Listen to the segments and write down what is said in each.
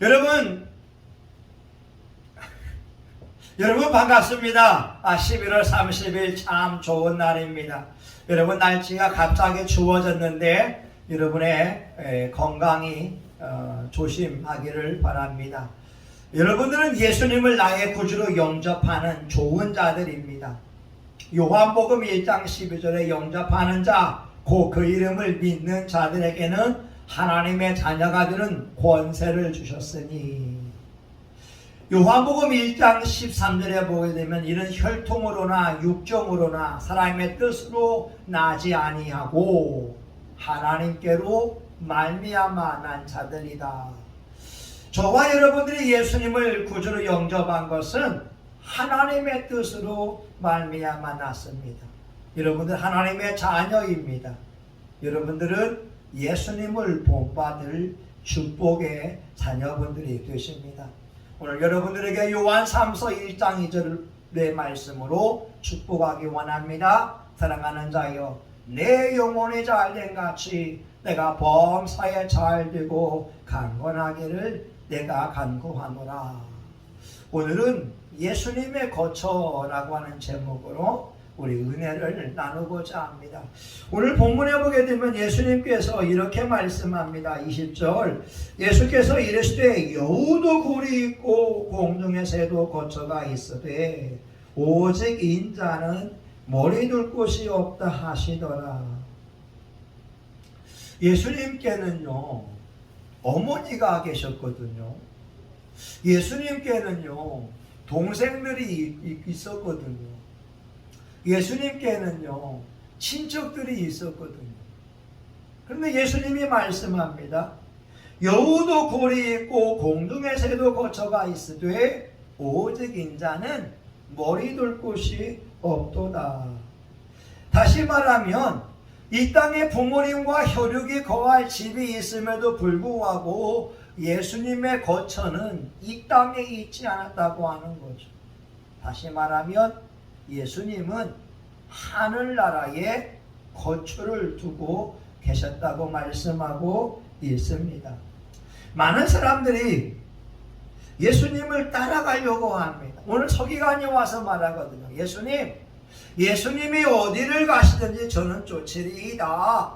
여러분, 여러분 반갑습니다. 아, 11월 30일 참 좋은 날입니다. 여러분 날씨가 갑자기 추워졌는데 여러분의 에, 건강이 어, 조심하기를 바랍니다. 여러분들은 예수님을 나의 구주로 영접하는 좋은 자들입니다. 요한복음 1장 12절에 영접하는 자, 곧 그 이름을 믿는 자들에게는 하나님의 자녀가 되는 권세를 주셨으니 요한복음 1장 13절에 보게 되면 이는 혈통으로나 육정으로나 사람의 뜻으로 나지 아니하고 하나님께로 말미암아 난 자들이다. 저와 여러분들이 예수님을 구주로 영접한 것은 하나님의 뜻으로 말미암아 났습니다. 여러분들 하나님의 자녀입니다. 여러분들은 예수님을 본받을 축복의 자녀분들이 되십니다. 오늘 여러분들에게 요한 3서 1장 2절의 말씀으로 축복하기 원합니다. 사랑하는 자여, 내 영혼이 잘된 같이 내가 범사에 잘 되고 강건하기를 내가 간구하노라. 오늘은 예수님의 거처라고 하는 제목으로 우리 은혜를 나누고자 합니다. 오늘 본문에 보게 되면 예수님께서 이렇게 말씀합니다. 20절 예수께서 이르시되 여우도 굴이 있고 공중의 새도 거처가 있으되 오직 인자는 머리 둘 곳이 없다 하시더라. 예수님께는요 어머니가 계셨거든요. 예수님께는요 동생들이 있었거든요. 예수님께는요, 친척들이 있었거든요. 그런데 예수님이 말씀합니다. 여우도 골이 있고 공중의 새도 거처가 있으되 오직 인자는 머리 둘 곳이 없도다. 다시 말하면 이 땅에 부모님과 혈육이 거할 집이 있음에도 불구하고 예수님의 거처는 이 땅에 있지 않았다고 하는 거죠. 다시 말하면 예수님은 하늘나라에 거처를 두고 계셨다고 말씀하고 있습니다. 많은 사람들이 예수님을 따라가려고 합니다. 오늘 서기관이 와서 말하거든요. 예수님, 예수님이 어디를 가시든지 저는 쫓으리이다.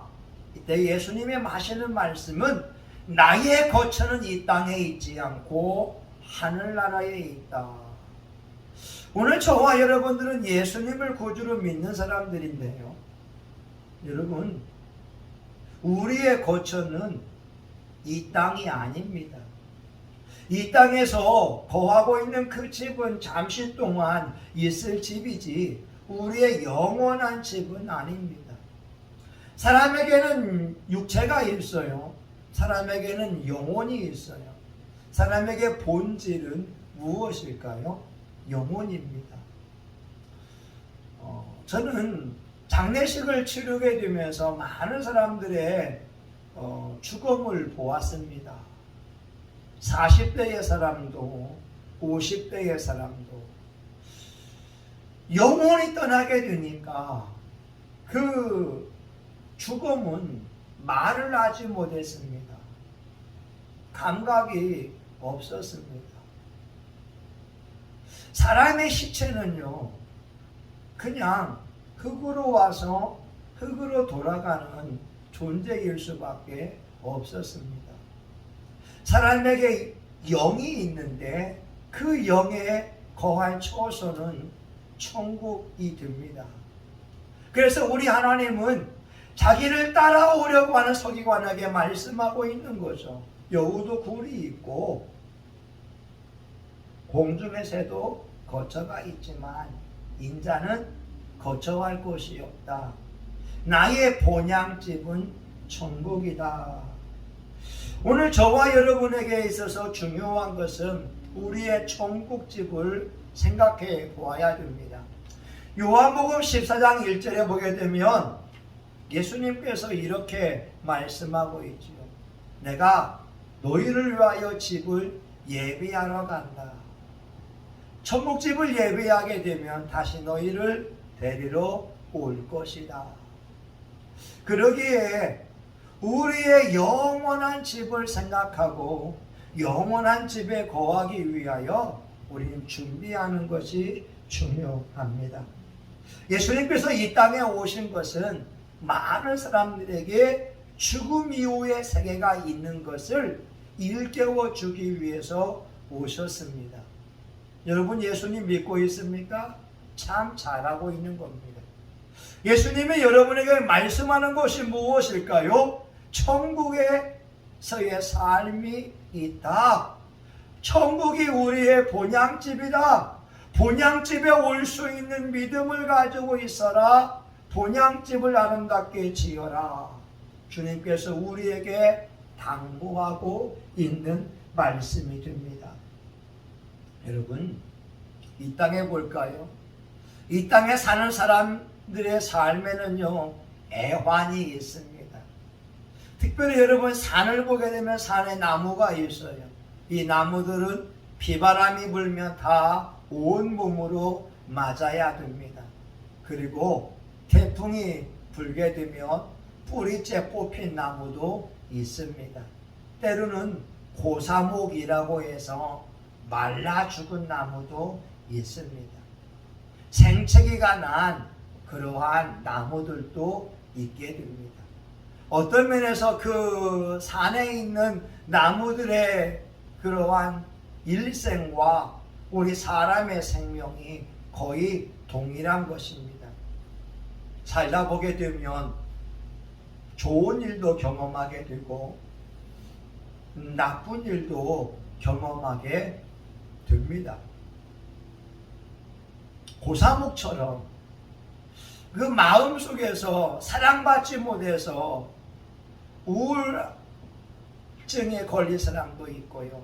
이때 예수님이 하시는 말씀은 나의 거처는 이 땅에 있지 않고 하늘나라에 있다. 오늘 저와 여러분들은 예수님을 구주로 믿는 사람들인데요. 여러분, 우리의 거처는 이 땅이 아닙니다. 이 땅에서 거하고 있는 그 집은 잠시 동안 있을 집이지 우리의 영원한 집은 아닙니다. 사람에게는 육체가 있어요. 사람에게는 영혼이 있어요. 사람에게 본질은 무엇일까요? 영혼입니다. 어, 저는 장례식을 치르게 되면서 많은 사람들의 어, 죽음을 보았습니다. 40대의 사람도 50대의 사람도 영혼이 떠나게 되니까 그 죽음은 말을 하지 못했습니다. 감각이 없었습니다. 사람의 시체는요, 그냥 흙으로 와서 흙으로 돌아가는 존재일 수밖에 없었습니다. 사람에게 영이 있는데 그 영에 거할 초소는 천국이 됩니다. 그래서 우리 하나님은 자기를 따라오려고 하는 서기관에게 말씀하고 있는 거죠. 여우도 굴이 있고 공중의 새도 거처가 있지만 인자는 거처할 곳이 없다. 나의 본향집은 천국이다. 오늘 저와 여러분에게 있어서 중요한 것은 우리의 천국집을 생각해 보아야 됩니다. 요한복음 14장 1절에 보게 되면 예수님께서 이렇게 말씀하고 있지요. 내가 너희를 위하여 집을 예비하러 간다. 천국집을 예배하게 되면 다시 너희를 데리러 올 것이다. 그러기에 우리의 영원한 집을 생각하고 영원한 집에 거하기 위하여 우리는 준비하는 것이 중요합니다. 예수님께서 이 땅에 오신 것은 많은 사람들에게 죽음 이후의 세계가 있는 것을 일깨워 주기 위해서 오셨습니다. 여러분 예수님 믿고 있습니까? 참 잘하고 있는 겁니다. 예수님이 여러분에게 말씀하는 것이 무엇일까요? 천국에서의 삶이 있다. 천국이 우리의 본향집이다. 본향집에 올 수 있는 믿음을 가지고 있어라. 본향집을 아름답게 지어라. 주님께서 우리에게 당부하고 있는 말씀이 됩니다. 여러분, 이 땅에 볼까요? 이 땅에 사는 사람들의 삶에는요, 애환이 있습니다. 특별히 여러분, 산을 보게 되면 산에 나무가 있어요. 이 나무들은 비바람이 불면 다 온몸으로 맞아야 됩니다. 그리고 태풍이 불게 되면 뿌리째 뽑힌 나무도 있습니다. 때로는 고사목이라고 해서 말라 죽은 나무도 있습니다. 생채기가 난 그러한 나무들도 있게 됩니다. 어떤 면에서 그 산에 있는 나무들의 그러한 일생과 우리 사람의 생명이 거의 동일한 것입니다. 살다 보게 되면 좋은 일도 경험하게 되고 나쁜 일도 경험하게 됩니다. 고사목처럼 그 마음 속에서 사랑받지 못해서 우울증에 걸린 사람도 있고요.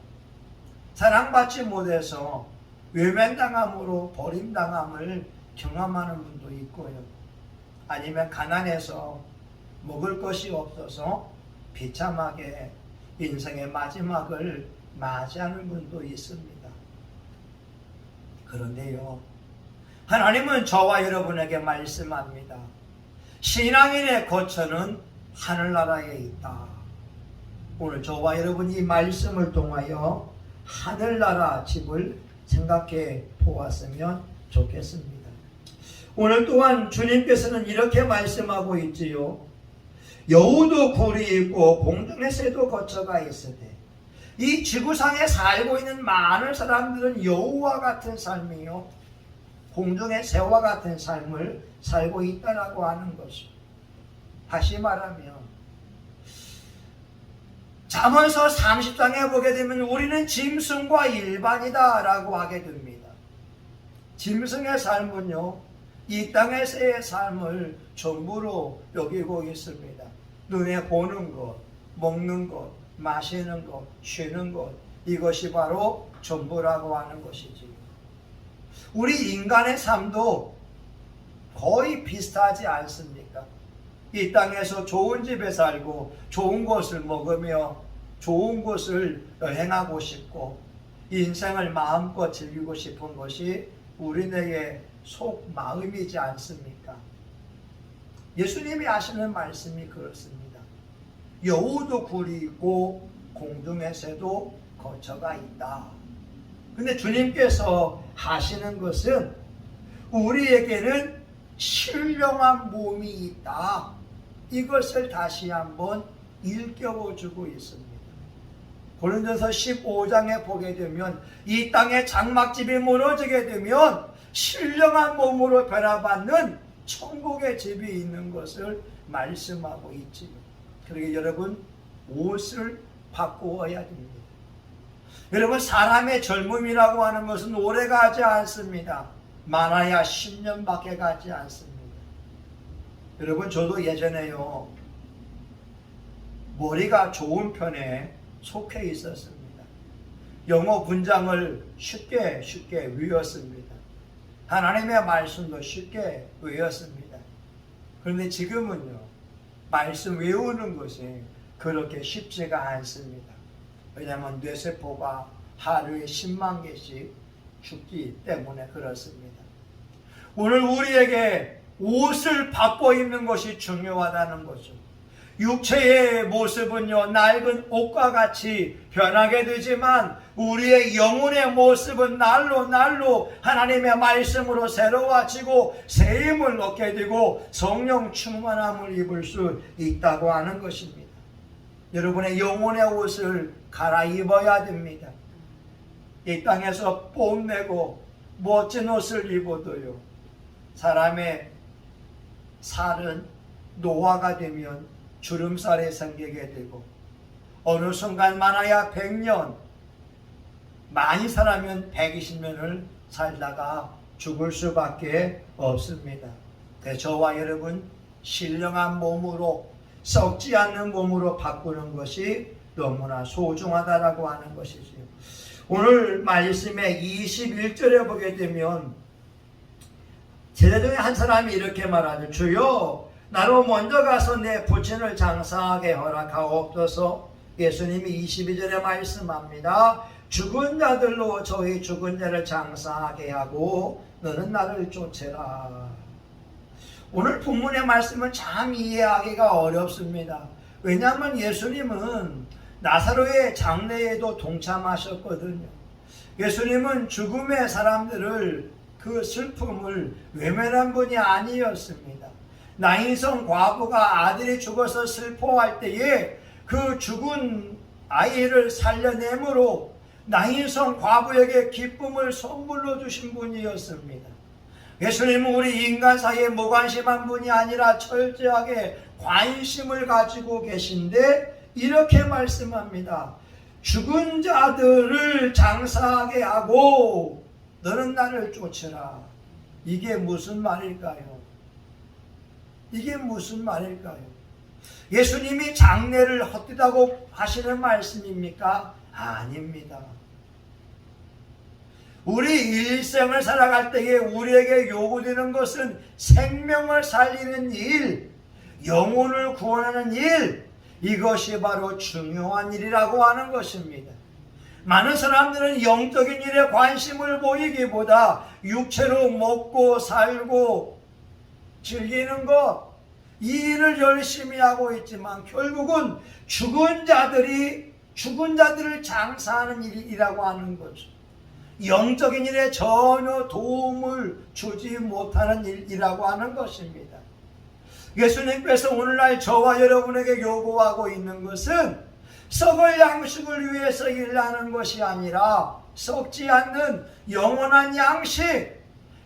사랑받지 못해서 외면당함으로 버림당함을 경험하는 분도 있고요. 아니면 가난해서 먹을 것이 없어서 비참하게 인생의 마지막을 맞이하는 분도 있습니다. 그런데요, 하나님은 저와 여러분에게 말씀합니다. 신앙인의 거처는 하늘나라에 있다. 오늘 저와 여러분이 이 말씀을 통하여 하늘나라 집을 생각해 보았으면 좋겠습니다. 오늘 또한 주님께서는 이렇게 말씀하고 있지요. 여우도 굴이 있고 공중의 새도 거처가 있으되 이 지구상에 살고 있는 많은 사람들은 여우와 같은 삶이요 공중의 새와 같은 삶을 살고 있다라고 하는 것이 다시 말하면 잠언서 30장에 보게 되면 우리는 짐승과 일반이다라고 하게 됩니다. 짐승의 삶은요 이 땅에서의 삶을 전부로 여기고 있습니다. 눈에 보는 것, 먹는 것, 마시는 것, 쉬는 것, 이것이 바로 전부라고 하는 것이지. 우리 인간의 삶도 거의 비슷하지 않습니까? 이 땅에서 좋은 집에 살고, 좋은 것을 먹으며, 좋은 곳을 여행하고 싶고, 인생을 마음껏 즐기고 싶은 것이 우리네의 속 마음이지 않습니까? 예수님이 하시는 말씀이 그렇습니다. 여우도 굴이 있고 공중의 새도 거처가 있다. 근데 주님께서 하시는 것은 우리에게는 신령한 몸이 있다. 이것을 다시 한번 일깨워 주고 있습니다. 고린도서 15장에 보게 되면 이 땅에 장막집이 무너지게 되면 신령한 몸으로 변화받는 천국의 집이 있는 것을 말씀하고 있지요. 그러게 여러분 옷을 바꾸어야 됩니다. 여러분 사람의 젊음이라고 하는 것은 오래 가지 않습니다. 많아야 10년밖에 가지 않습니다. 여러분 저도 예전에요 머리가 좋은 편에 속해 있었습니다. 영어 문장을 쉽게 쉽게 외웠습니다. 하나님의 말씀도 쉽게 외웠습니다. 그런데 지금은요, 말씀 외우는 것이 그렇게 쉽지가 않습니다. 왜냐하면 뇌세포가 하루에 10만 개씩 죽기 때문에 그렇습니다. 오늘 우리에게 옷을 바꿔 입는 것이 중요하다는 거죠. 육체의 모습은요, 낡은 옷과 같이 변하게 되지만, 우리의 영혼의 모습은 날로 날로 하나님의 말씀으로 새로워지고, 새 힘을 얻게 되고, 성령 충만함을 입을 수 있다고 하는 것입니다. 여러분의 영혼의 옷을 갈아입어야 됩니다. 이 땅에서 뽐내고, 멋진 옷을 입어도요, 사람의 살은 노화가 되면 주름살이 생기게 되고 어느 순간 많아야 100년 많이 살아면 120년을 살다가 죽을 수밖에 없습니다. 네, 저와 여러분 신령한 몸으로 썩지 않는 몸으로 바꾸는 것이 너무나 소중하다라고 하는 것이지요. 오늘 말씀의 21절에 보게 되면 제자 중에 한 사람이 이렇게 말하죠. 주여 나로 먼저 가서 내 부친을 장사하게 허락하옵소서. 예수님이 22절에 말씀합니다. 죽은 자들로 저희 죽은 자를 장사하게 하고 너는 나를 쫓아라. 오늘 본문의 말씀은 참 이해하기가 어렵습니다. 왜냐하면 예수님은 나사로의 장례에도 동참하셨거든요. 예수님은 죽음의 사람들을 그 슬픔을 외면한 분이 아니었습니다. 나인성 과부가 아들이 죽어서 슬퍼할 때에 그 죽은 아이를 살려내므로 나인성 과부에게 기쁨을 선물로 주신 분이었습니다. 예수님은 우리 인간 사이에 무관심한 분이 아니라 철저하게 관심을 가지고 계신데 이렇게 말씀합니다. 죽은 자들을 장사하게 하고 너는 나를 쫓으라. 이게 무슨 말일까요? 이게 무슨 말일까요? 예수님이 장례를 헛되다고 하시는 말씀입니까? 아닙니다. 우리 일생을 살아갈 때에 우리에게 요구되는 것은 생명을 살리는 일, 영혼을 구원하는 일, 이것이 바로 중요한 일이라고 하는 것입니다. 많은 사람들은 영적인 일에 관심을 보이기보다 육체로 먹고 살고 즐기는 것, 이 일을 열심히 하고 있지만 결국은 죽은 자들이 죽은 자들을 장사하는 일이라고 하는 거죠. 영적인 일에 전혀 도움을 주지 못하는 일이라고 하는 것입니다. 예수님께서 오늘날 저와 여러분에게 요구하고 있는 것은 썩을 양식을 위해서 일하는 것이 아니라 썩지 않는 영원한 양식,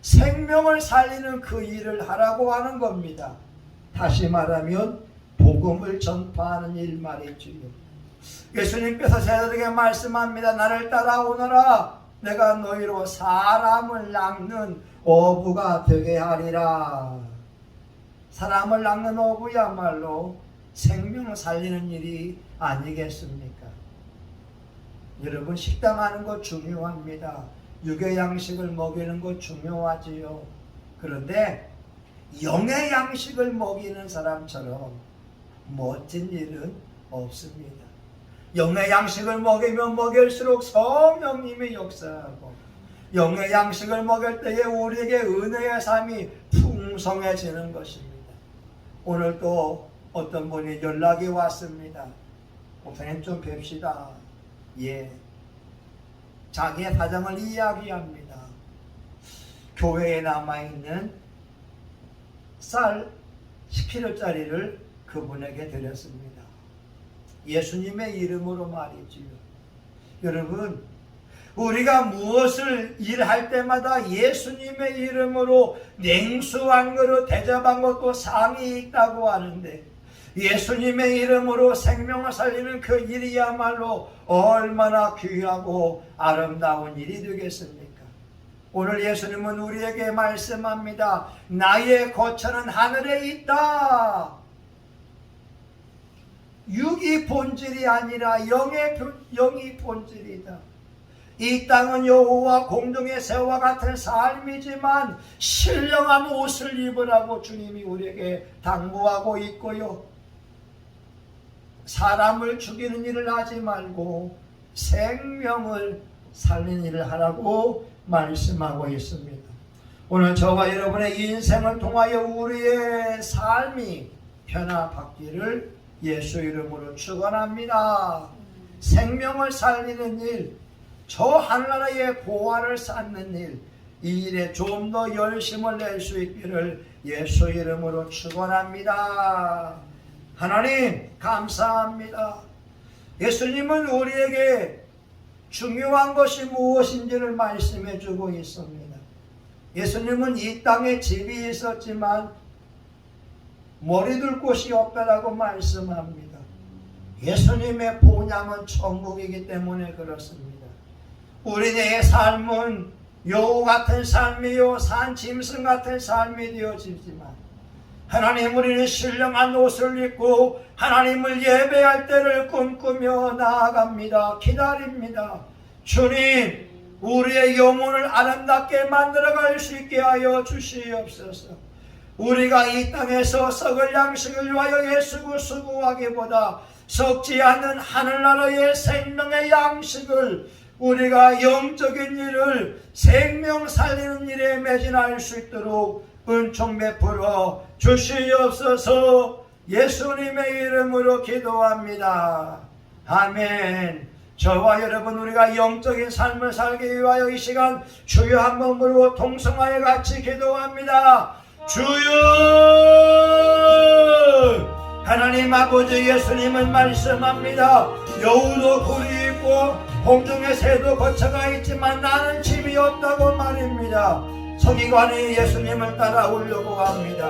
생명을 살리는 그 일을 하라고 하는 겁니다. 다시 말하면 복음을 전파하는 일 말이지요. 예수님께서 제자들에게 말씀합니다. 나를 따라오너라. 내가 너희로 사람을 낚는 어부가 되게 하리라. 사람을 낚는 어부야말로 생명을 살리는 일이 아니겠습니까? 여러분 식당하는 거 중요합니다. 육의 양식을 먹이는 거 중요하지요. 그런데 영의 양식을 먹이는 사람처럼 멋진 일은 없습니다. 영의 양식을 먹이면 먹일수록 성령님이 역사하고 영의 양식을 먹일 때에 우리에게 은혜의 삶이 풍성해지는 것입니다. 오늘 또 어떤 분이 연락이 왔습니다. 목사님 좀 뵙시다. 예. 자기의 사정을 이야기합니다. 교회에 남아있는 쌀 10kg짜리를 그분에게 드렸습니다. 예수님의 이름으로 말이지요. 여러분, 우리가 무엇을 일할 때마다 예수님의 이름으로 냉수 한 그릇 대접한 것도 상이 있다고 하는데 예수님의 이름으로 생명을 살리는 그 일이야말로 얼마나 귀하고 아름다운 일이 되겠습니까? 오늘 예수님은 우리에게 말씀합니다. 나의 거처는 하늘에 있다. 육이 본질이 아니라 영의 영이 본질이다. 이 땅은 여호와 공중의 새와 같은 삶이지만 신령한 옷을 입으라고 주님이 우리에게 당부하고 있고요. 사람을 죽이는 일을 하지 말고 생명을 살리는 일을 하라고 말씀하고 있습니다. 오늘 저와 여러분의 인생을 통하여 우리의 삶이 변화받기를 예수 이름으로 축원합니다. 생명을 살리는 일, 저 하늘나라의 보화를 쌓는 일, 이 일에 좀 더 열심을 낼 수 있기를 예수 이름으로 축원합니다. 하나님 감사합니다. 예수님은 우리에게 중요한 것이 무엇인지를 말씀해 주고 있습니다. 예수님은 이 땅에 집이 있었지만 머리둘 곳이 없다라고 말씀합니다. 예수님의 본향은 천국이기 때문에 그렇습니다. 우리의 삶은 여우 같은 삶이요 산 짐승 같은 삶이 되어지지만 하나님 우리는 신령한 옷을 입고 하나님을 예배할 때를 꿈꾸며 나아갑니다. 기다립니다. 주님 우리의 영혼을 아름답게 만들어갈 수 있게 하여 주시옵소서. 우리가 이 땅에서 썩을 양식을 위하여 예수고 수고하기보다 썩지 않는 하늘나라의 생명의 양식을 우리가 영적인 일을 생명 살리는 일에 매진할 수 있도록 은총 베풀어 주시옵소서 예수님의 이름으로 기도합니다. 아멘. 저와 여러분 우리가 영적인 삶을 살기 위하여 이 시간 주여 한 몸으로 동성하여 같이 기도합니다. 주여 하나님 아버지 예수님은 말씀합니다. 여우도 굴이 있고 공중의 새도 거처가 있지만 나는 집이 없다고 말입니다. 서기관이 예수님을 따라오려고 합니다.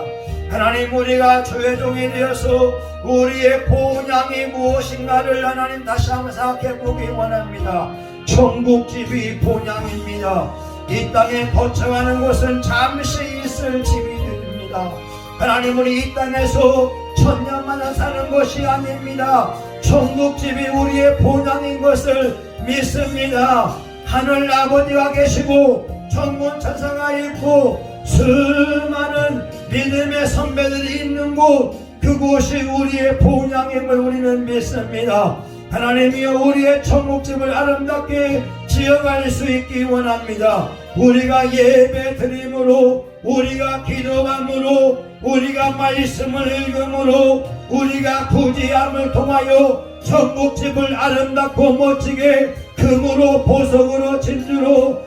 하나님 우리가 주의 종이 되어서 우리의 본향이 무엇인가를 하나님 다시 한번 생각해 보기 원합니다. 천국집이 본향입니다. 이 땅에 거쳐가는 곳은 잠시 있을 집이 됩니다. 하나님 우리 이 땅에서 천년만을 사는 것이 아닙니다. 천국집이 우리의 본향인 것을 믿습니다. 하늘 아버지가 계시고 천군 천사가 있고 수많은 믿음의 선배들이 있는 곳 그곳이 우리의 본향임을 우리는 믿습니다. 하나님이여 우리의 천국집을 아름답게 지어갈 수 있기 원합니다. 우리가 예배 드림으로 우리가 기도함으로 우리가 말씀을 읽음으로 우리가 구제함을 통하여 천국집을 아름답고 멋지게 금으로 보석으로 진주로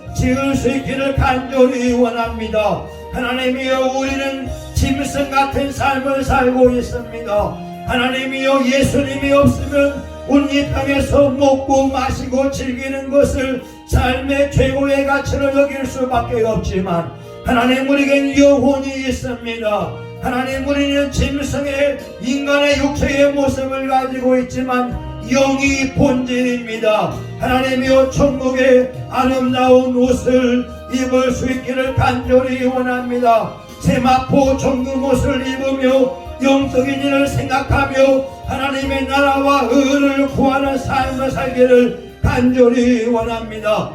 있기를 간절히 원합니다. 하나님이여 우리는 짐승 같은 삶을 살고 있습니다. 하나님이여 예수님이 없으면 우리 이 땅에서 먹고 마시고 즐기는 것을 삶의 최고의 가치로 여길 수밖에 없지만 하나님 우리에겐 영혼이 있습니다. 하나님 우리는 짐승의 인간의 육체의 모습을 가지고 있지만 영이 본질입니다. 하나님이여 천국의 아름다운 옷을 입을 수 있기를 간절히 원합니다. 세마포 정금 옷을 입으며 영적인 일을 생각하며 하나님의 나라와 의를 구하는 삶을 살기를 간절히 원합니다.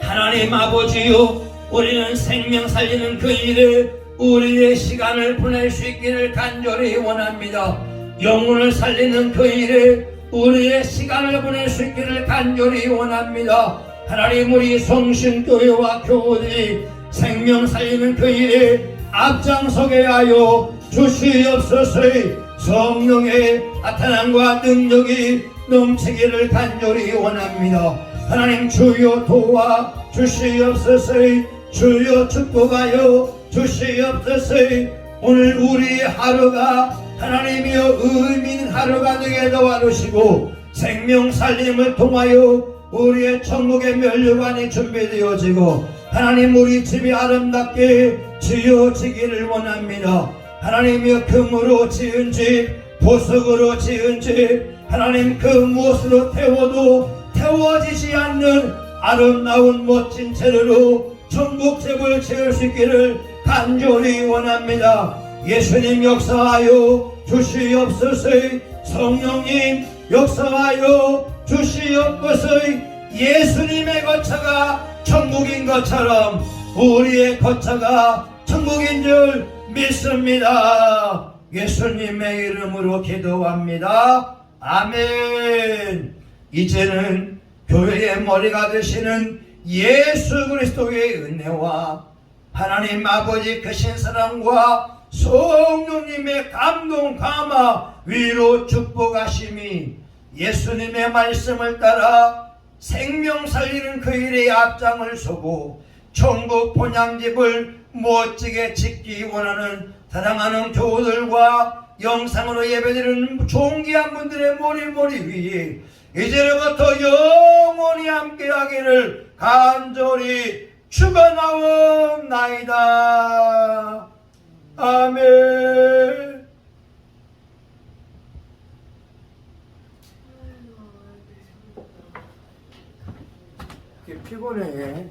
하나님 아버지요 우리는 생명 살리는 그 일에 우리의 시간을 보낼 수 있기를 간절히 원합니다. 영혼을 살리는 그 일에 우리의 시간을 보낼 수 있기를 간절히 원합니다. 하나님 우리 성신교회와 교우들이 생명 살리는 그 일에 앞장서게 하여 주시옵소서 성령의 나타남과 능력이 넘치기를 간절히 원합니다. 하나님 주여 도와 주시옵소서 주여 축복하여 주시옵소서 오늘 우리 하루가 하나님이여 있는 하루가 되게 도와주시고 생명 살림을 통하여 우리의 천국의 면류관이 준비되어지고 하나님 우리 집이 아름답게 지어지기를 원합니다. 하나님이여 금으로 지은 집 보석으로 지은 집 하나님 그 무엇으로 태워도 태워지지 않는 아름다운 멋진 재료로 천국집을 지을 수 있기를 간절히 원합니다. 예수님 역사하여 주시옵소서 성령님 역사하여 주시옵소서 예수님의 거처가 천국인 것처럼 우리의 거처가 천국인 줄 믿습니다. 예수님의 이름으로 기도합니다. 아멘. 이제는 교회의 머리가 되시는 예수 그리스도의 은혜와 하나님 아버지 크신 사랑과 성령님의 감동 감화 위로 축복하심이 예수님의 말씀을 따라 생명 살리는 그 일에 앞장을 서고 천국 본향집을 멋지게 짓기 원하는 사랑하는 교우들과 영상으로 예배드리는 존귀한 분들의 머리머리 위에 이제로부터 영원히 함께하기를 간절히 축원하옵나이다. 아멘. 피곤해.